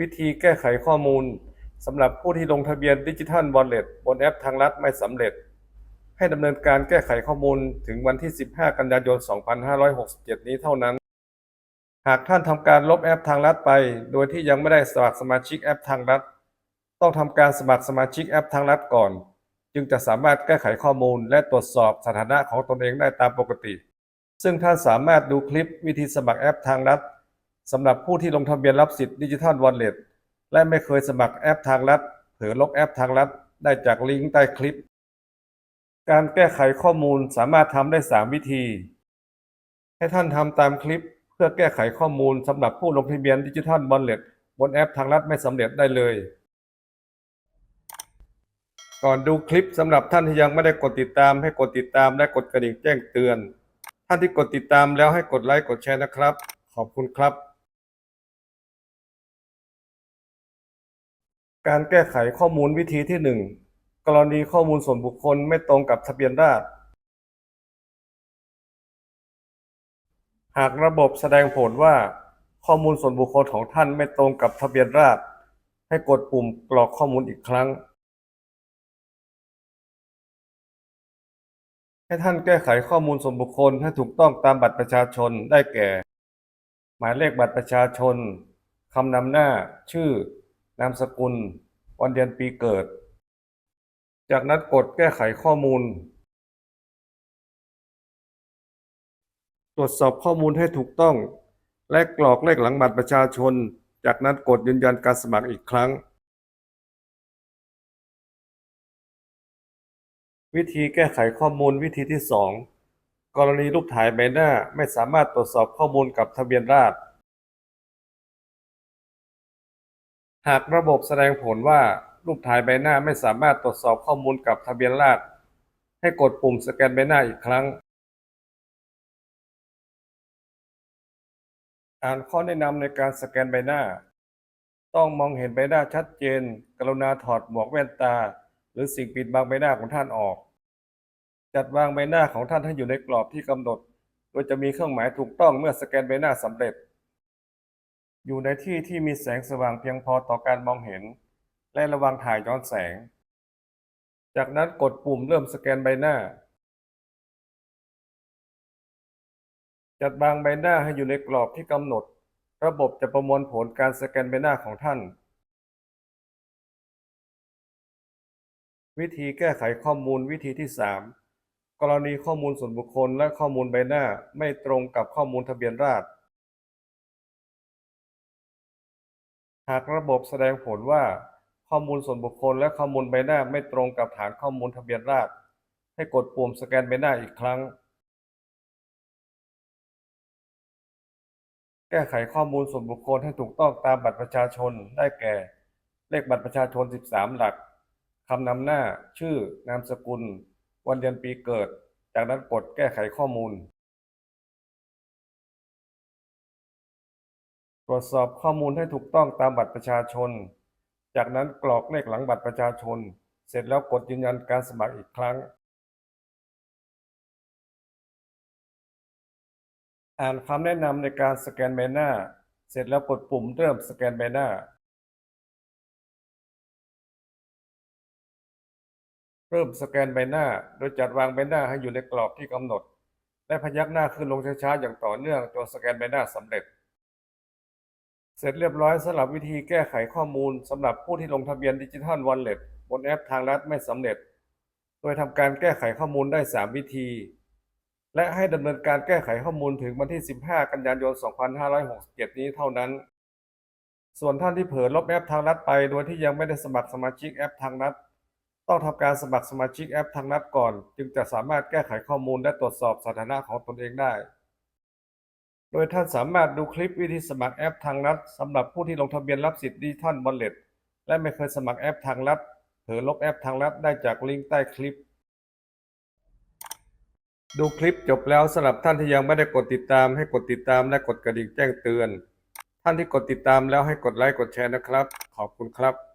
วิธีแก้ไขข้อมูลสำหรับผู้ที่ลงทะเบียนดิจิทัลวอลเล็ตบนแอปทางรัฐไม่สำเร็จ ให้ดำเนินการแก้ไขข้อมูลถึงวันที่ 15 กันยายน 2567 นี้เท่านั้น หากท่านทำการลบแอปทางรัฐไป โดยที่ยังไม่ได้สมัครสมาชิกแอปทางรัฐ ต้องทำการสมัครสมาชิกแอปทางรัฐก่อน จึงจะสามารถแก้ไขข้อมูลและตรวจสอบสถานะของตนเองได้ตามปกติ ซึ่งท่านสามารถดูคลิปวิธีสมัครแอปทางรัฐ สำหรับผู้ที่ลงทะเบียนรับสิทธิ์ดิจิทัลวอลเล็ตและไม่เคยสมัครแอปทางรัฐเผลอลบแอปทางรัฐ ได้จากลิงก์ใต้คลิป การแก้ไขข้อมูลสามารถทำได้ 3 วิธี ให้ท่านทำตามคลิป เพื่อแก้ไขข้อมูลสำหรับผู้ลงทะเบียนดิจิทัลวอลเล็ตบนแอปทางรัฐไม่สำเร็จได้เลย ก่อนดูคลิปสำหรับท่านที่ยังไม่ได้กดติดตาม ให้กดติดตามและกดกระดิ่งแจ้งเตือน ท่านที่กดติดตามแล้วให้กดไลค์กดแชร์นะครับ ขอบคุณครับ การแก้ไขข้อมูลวิธีที่ 1 กรณีข้อมูลส่วนบุคคลไม่ตรงกับทะเบียนราษฎรหากระบบแสดงผลว่าข้อมูลส่วนบุคคลของท่านไม่ตรงกับทะเบียนราษฎรให้กดปุ่มกรอกข้อมูลอีกครั้ง ให้ท่านแก้ไขข้อมูลส่วนบุคคลให้ถูกต้องตามบัตรประชาชนได้แก่ หมายเลขบัตรประชาชนคำนำหน้า ชื่อ นามสกุล วันเดือนปีเกิด จากนั้นกดแก้ไขข้อมูล ตรวจสอบข้อมูลให้ถูกต้อง และกรอกเลขหลังบัตรประชาชน จากนั้นกดยืนยันการสมัครอีกครั้ง วิธีแก้ไขข้อมูลวิธีที่ 2 กรณีรูปถ่ายใบหน้าไม่สามารถตรวจสอบข้อมูลกับทะเบียนราษฎร หากระบบแสดงผลว่ารูปถ่ายใบหน้าไม่สามารถตรวจสอบข้อมูลกับทะเบียนราษฎร์ให้กดปุ่มสแกนใบหน้าอีกครั้ง อ่านข้อแนะนำในการสแกนใบหน้า ต้องมองเห็นใบหน้าชัดเจน กรุณาถอดหมวกแว่นตา หรือสิ่งปิดบังใบหน้าของท่านออก จัดวางใบหน้าของท่านให้อยู่ในกรอบที่กำหนด โดยจะมีเครื่องหมายถูกต้องเมื่อสแกนใบหน้าสำเร็จ อยู่ในที่ที่มีแสงสว่างเพียงพอต่อการมองเห็น และระวังถ่ายย้อนแสง จากนั้นกดปุ่มเริ่มสแกนใบหน้า จัดวางใบหน้าให้อยู่ในกรอบที่กำหนด ระบบจะประมวลผลการสแกนใบหน้าของท่าน วิธีแก้ไขข้อมูลวิธีที่ 3 กรณีข้อมูลส่วนบุคคลและข้อมูลใบหน้าไม่ตรงกับข้อมูลทะเบียนราษฎร หากระบบแสดงผลว่าข้อมูลส่วนบุคคลและข้อมูลใบหน้าไม่ตรงกับฐานข้อมูลทะเบียนราษฎรให้กดปุ่มสแกนใบหน้าอีกครั้ง แก้ไขข้อมูลส่วนบุคคลให้ถูกต้องตามบัตรประชาชนได้แก่ เลขบัตรประชาชน 13 หลักคำนำหน้า ชื่อ นามสกุล วันเดือนปีเกิด จากนั้นกดแก้ไขข้อมูล ตรวจสอบข้อมูลให้ถูกต้องตามบัตรประชาชน จากนั้นกรอกเลขหลังบัตรประชาชน เสร็จแล้วกดยืนยันการสมัครอีกครั้ง อ่านคำแนะนำในการสแกนใบหน้า เสร็จแล้วกดปุ่มเริ่มสแกนใบหน้า เริ่มสแกนใบหน้า โดยจัดวางใบหน้าให้อยู่ในกรอบที่กำหนด และพยักหน้าขึ้นลงช้าๆอย่างต่อเนื่องจนสแกนใบหน้าสำเร็จ เสร็จเรียบร้อยสำหรับวิธีแก้ไขข้อมูลสำหรับผู้ที่ลงทะเบียนดิจิทัลวอลเล็ตบนแอปทางรัฐไม่สำเร็จ โดยทำการแก้ไขข้อมูลได้ 3 วิธี และให้ดำเนินการแก้ไขข้อมูลถึงวันที่ 15 กันยายน 2567 นี้เท่านั้น ส่วนท่านที่เผลอลบแอปทางรัฐไป โดยที่ยังไม่ได้สมัครสมาชิกแอปทางรัฐ ต้องทำการสมัครสมาชิกแอปทางรัฐก่อน จึงจะสามารถแก้ไขข้อมูลและตรวจสอบสถานะของตนเองได้ ดยท่านสามารถดูคลิปวิธีสมัครแอปทางรัฐสำหรับผู้ที่ลงทะเบียนรับสิทธิ์ดิจิทัลวอลเล็ตและไม่เคยสมัครแอปทางรัฐเผลอลบแอปทางรัฐได้จากลิงก์ใต้คลิป ดูคลิปจบแล้วสำหรับท่านที่ยังไม่ได้กดติดตาม ให้กดติดตามและกดกระดิ่งแจ้งเตือน ท่านที่กดติดตามแล้วให้กดไลค์กดแชร์นะครับ ขอบคุณครับ